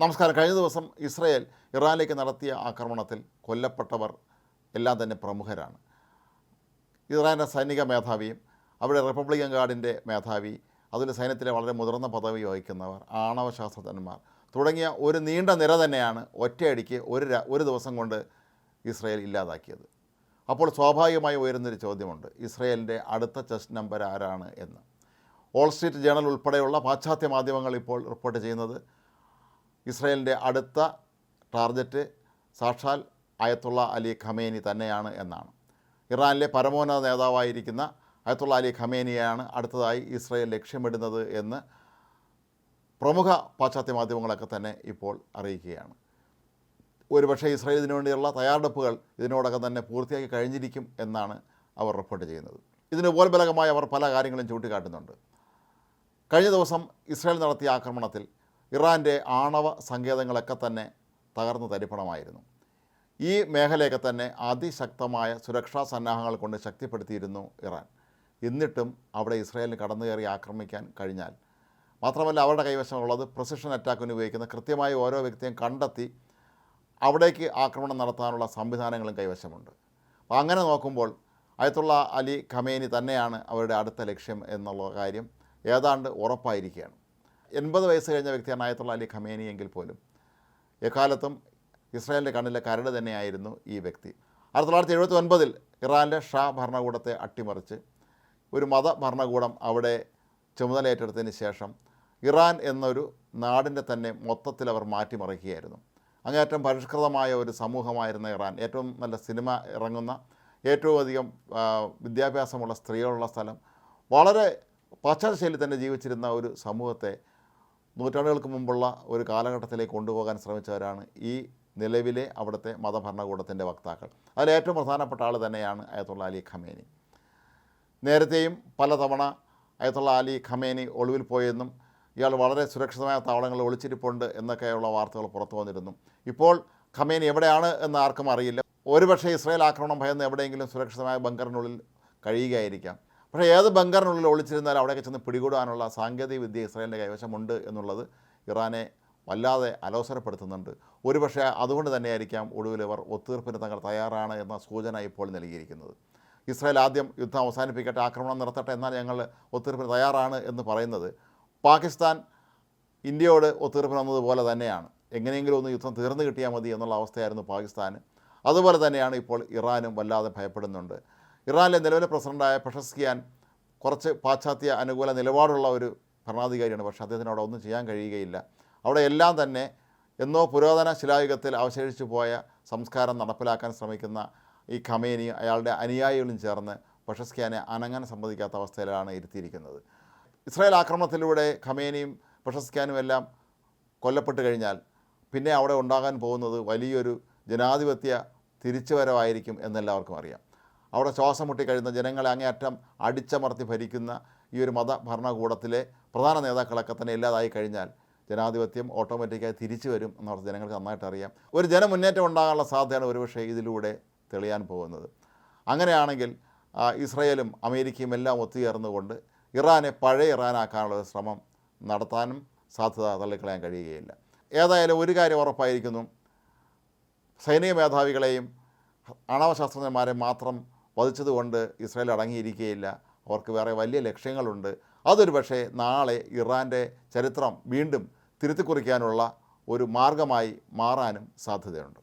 നമസ്കാരം. കഴിഞ്ഞ ദിവസം ഇസ്രയേൽ ഇറാനിലേക്ക് നടത്തിയ ആക്രമണത്തിൽ കൊല്ലപ്പെട്ടവർ എല്ലാം തന്നെ പ്രമുഖരാണ്. ഇറാന്റെ സൈനിക മേധാവിയും അവിടെ റിപ്പബ്ലിക്കൻ ഗാർഡിന്റെ മേധാവി അതിൽ സൈന്യത്തിലെ വളരെ മുതിർന്ന പദവി വഹിക്കുന്നവർ ആണവ ശാസ്ത്രജ്ഞന്മാർ തുടങ്ങിയ ഒരു നീണ്ട നിര തന്നെയാണ് ഒറ്റയടിക്ക് ഒരു ഒരു ദിവസം കൊണ്ട് ഇസ്രയേൽ ഇല്ലാതാക്കിയത്. അപ്പോൾ സ്വാഭാവികമായി ഉയരുന്നൊരു ചോദ്യമുണ്ട് ഇസ്രയേലിന്റെ അടുത്ത ചെസ് നമ്പർ ആരാണ് എന്ന്. ഓൾ സ്ട്രീറ്റ് ജേണൽ ഉൾപ്പെടെയുള്ള പാശ്ചാത്യ മാധ്യമങ്ങൾ ഇപ്പോൾ റിപ്പോർട്ട് ചെയ്യുന്നത് ഇസ്രയേലിന്റെ അടുത്ത ടാർഗറ്റ് സാക്ഷാൽ അയത്തുള്ള അലി ഖമേനി തന്നെയാണ് എന്നാണ്. ഇറാനിലെ പരമോന്നത നേതാവായിരിക്കുന്ന അയത്തുള്ള അലി ഖമേനിയാണ് അടുത്തതായി ഇസ്രയേൽ ലക്ഷ്യമിടുന്നത് എന്ന് പ്രമുഖ പാശ്ചാത്യ മാധ്യമങ്ങളൊക്കെ തന്നെ ഇപ്പോൾ അറിയിക്കുകയാണ്. ഒരുപക്ഷേ ഇസ്രായേൽ ഇതിനു വേണ്ടിയുള്ള തയ്യാറെടുപ്പുകൾ ഇതിനോടകം തന്നെ പൂർത്തിയാക്കി കഴിഞ്ഞിരിക്കും എന്നാണ് അവർ റിപ്പോർട്ട് ചെയ്യുന്നത്. ഇതിന് ഉപോത്ബലകമായി അവർ പല കാര്യങ്ങളും ചൂണ്ടിക്കാട്ടുന്നുണ്ട്. കഴിഞ്ഞ ദിവസം ഇസ്രായേൽ നടത്തിയ ആക്രമണത്തിൽ ഇറാന്റെ ആണവ സങ്കേതങ്ങളൊക്കെ തന്നെ തകർന്നു തരിപ്പണമായിരുന്നു. ഈ മേഖലയൊക്കെ തന്നെ അതിശക്തമായ സുരക്ഷാ സന്നാഹങ്ങൾ കൊണ്ട് ശക്തിപ്പെടുത്തിയിരുന്നു ഇറാൻ. എന്നിട്ടും അവിടെ ഇസ്രായേലിന് കടന്നു കയറി ആക്രമിക്കാൻ കഴിഞ്ഞാൽ മാത്രമല്ല അവരുടെ കൈവശമുള്ളത് പ്രസിഷൻ അറ്റാക്കിന് ഉപയോഗിക്കുന്ന കൃത്യമായി ഓരോ വ്യക്തിയും കണ്ടെത്തി അവിടേക്ക് ആക്രമണം നടത്താനുള്ള സംവിധാനങ്ങളും കൈവശമുണ്ട്. അപ്പോൾ അങ്ങനെ നോക്കുമ്പോൾ അയത്തുള്ള അലി ഖമേനി തന്നെയാണ് അവരുടെ അടുത്ത ലക്ഷ്യം എന്നുള്ള കാര്യം ഏതാണ്ട് ഉറപ്പായിരിക്കുകയാണ്. എൺപത് വയസ്സ് കഴിഞ്ഞ വ്യക്തിയാണ് ആയത്തുള്ള അലി ഖമേനി എങ്കിൽ പോലും എക്കാലത്തും ഇസ്രായേലിന്റെ കണ്ണിലെ കരട് തന്നെയായിരുന്നു ഈ വ്യക്തി. ആയിരത്തി തൊള്ളായിരത്തി എഴുപത്തി ഒൻപതിൽ ഇറാന്റെ ഷാ ഭരണകൂടത്തെ അട്ടിമറിച്ച് ഒരു മത ഭരണകൂടം അവിടെ ചുമതലയേറ്റെടുത്തതിന് ശേഷം ഇറാൻ എന്നൊരു നാടിന്റെ തന്നെ മൊത്തത്തിൽ അവർ മാറ്റിമറിക്കുകയായിരുന്നു. അങ്ങേറ്റം പരിഷ്കൃതമായ ഒരു സമൂഹമായിരുന്ന ഇറാൻ. ഏറ്റവും നല്ല സിനിമ ഇറങ്ങുന്ന ഏറ്റവും അധികം വിദ്യാഭ്യാസമുള്ള സ്ത്രീകളുള്ള സ്ഥലം വളരെ പാശ്ചാത്യ തന്നെ ജീവിച്ചിരുന്ന ഒരു സമൂഹത്തെ നൂറ്റാണ്ടുകൾക്ക് മുമ്പുള്ള ഒരു കാലഘട്ടത്തിലേക്ക് കൊണ്ടുപോകാൻ ശ്രമിച്ചവരാണ് ഈ നിലവിലെ അവിടുത്തെ മതഭരണകൂടത്തിന്റെ വക്താക്കൾ. അതിൽ ഏറ്റവും പ്രധാനപ്പെട്ട ആൾ തന്നെയാണ് അയത്തുള്ള അലി ഖമേനി. നേരത്തെയും പലതവണ അയത്തുള്ള അലി ഖമേനി ഒളിവിൽ പോയെന്നും ഇയാൾ വളരെ സുരക്ഷിതമായ താവളങ്ങളിൽ ഒളിച്ചിരിപ്പുണ്ട് എന്നൊക്കെയുള്ള വാർത്തകൾ പുറത്തു വന്നിരുന്നു. ഇപ്പോൾ ഖമേനി എവിടെയാണ് എന്ന് ആർക്കും അറിയില്ല. ഒരുപക്ഷേ ഇസ്രായേൽ ആക്രമണം ഭയന്ന് എവിടെയെങ്കിലും സുരക്ഷിതമായ ബങ്കറിനുള്ളിൽ കഴിയുകയായിരിക്കാം. പക്ഷേ ഏത് ബങ്കറിനുള്ളിൽ ഒളിച്ചിരുന്നാലും അവിടെയൊക്കെ ചെന്ന് പിടികൂടാനുള്ള സാങ്കേതിക വിദ്യ ഇസ്രായേലിന്റെ കൈവശമുണ്ട് എന്നുള്ളത് ഇറാനെ വല്ലാതെ അലോസരപ്പെടുത്തുന്നുണ്ട്. ഒരുപക്ഷെ അതുകൊണ്ട് തന്നെയായിരിക്കാം ഒടുവിൽ ഇവർ ഒത്തീർപ്പിന് തങ്ങൾ തയ്യാറാണ് എന്ന സൂചന ഇപ്പോൾ നൽകിയിരിക്കുന്നത്. ഇസ്രായേൽ ആദ്യം യുദ്ധം അവസാനിപ്പിക്കട്ടെ ആക്രമണം നടത്തട്ടെ എന്നാൽ ഞങ്ങൾ ഒത്തീർപ്പിന് തയ്യാറാണ് എന്ന് പറയുന്നത്. പാകിസ്ഥാൻ ഇന്ത്യയോട് ഒത്തീർപ്പിന് വന്നതുപോലെ തന്നെയാണ്. എങ്ങനെയെങ്കിലും ഒന്ന് യുദ്ധം തീർന്നു കിട്ടിയാൽ മതി എന്നുള്ള അവസ്ഥയായിരുന്നു പാകിസ്ഥാൻ അതുപോലെ തന്നെയാണ് ഇപ്പോൾ ഇറാനും വല്ലാതെ ഭയപ്പെടുന്നുണ്ട്. ഇറാനിലെ നിലവിലെ പ്രസിഡന്റായ പെഷസ്കിയാൻ കുറച്ച് പാശ്ചാത്യ അനുകൂല നിലപാടുള്ള ഒരു ഭരണാധികാരിയാണ്. പക്ഷേ അദ്ദേഹത്തിന് അവിടെ ഒന്നും ചെയ്യാൻ കഴിയുകയില്ല. അവിടെ എല്ലാം തന്നെ എന്നോ പുരാതന ശിലായുഗത്തിൽ അവശേഷിച്ചു പോയ സംസ്കാരം നടപ്പിലാക്കാൻ ശ്രമിക്കുന്ന ഈ ഖമേനി അയാളുടെ അനുയായികളും ചേർന്ന് പ്രഷസ്കിയാനെ അനങ്ങാൻ സമ്മതിക്കാത്ത അവസ്ഥയിലാണ് ഇരുത്തിയിരിക്കുന്നത്. ഇസ്രായേൽ ആക്രമണത്തിലൂടെ ഖമേനിയും പ്രഷസ്കിയാനും എല്ലാം കൊല്ലപ്പെട്ട് കഴിഞ്ഞാൽ പിന്നെ അവിടെ ഉണ്ടാകാൻ പോകുന്നത് വലിയൊരു ജനാധിപത്യ തിരിച്ചുവരവായിരിക്കും എന്നെല്ലാവർക്കും അറിയാം. അവിടെ ശ്വാസം മുട്ടിക്കഴിയുന്ന ജനങ്ങളെ അങ്ങേയറ്റം അടിച്ചമർത്തി ഭരിക്കുന്ന ഈ ഒരു മത ഭരണകൂടത്തിലെ പ്രധാന നേതാക്കളൊക്കെ തന്നെ ഇല്ലാതായി കഴിഞ്ഞാൽ ജനാധിപത്യം ഓട്ടോമാറ്റിക്കായി തിരിച്ചു വരും എന്നവർ ജനങ്ങൾക്ക് നന്നായിട്ട് അറിയാം. ഒരു ജനമുന്നേറ്റം ഉണ്ടാകാനുള്ള സാധ്യതയാണ് ഒരുപക്ഷെ ഇതിലൂടെ തെളിയാൻ പോകുന്നത്. അങ്ങനെയാണെങ്കിൽ ഇസ്രയേലും അമേരിക്കയും എല്ലാം ഒത്തുചേർന്നുകൊണ്ട് ഇറാനെ പഴയ ഇറാനാക്കാനുള്ള ശ്രമം നടത്താനും സാധ്യത തള്ളിക്കളയാൻ കഴിയുകയില്ല. ഏതായാലും ഒരു കാര്യം ഉറപ്പായിരിക്കുന്നു. സൈനിക മേധാവികളെയും ആണവശാസ്ത്രജ്ഞന്മാരെ മാത്രം വധിച്ചതുകൊണ്ട് ഇസ്രായേൽ അടങ്ങിയിരിക്കുകയില്ല അവർക്ക് വേറെ വലിയ ലക്ഷ്യങ്ങളുണ്ട്. അതൊരു പക്ഷേ നാളെ ഇറാന്റെ ചരിത്രം വീണ്ടും തിരുത്തിക്കുറിക്കാനുള്ള ഒരു മാർഗമായി മാറാനും സാധ്യതയുണ്ട്.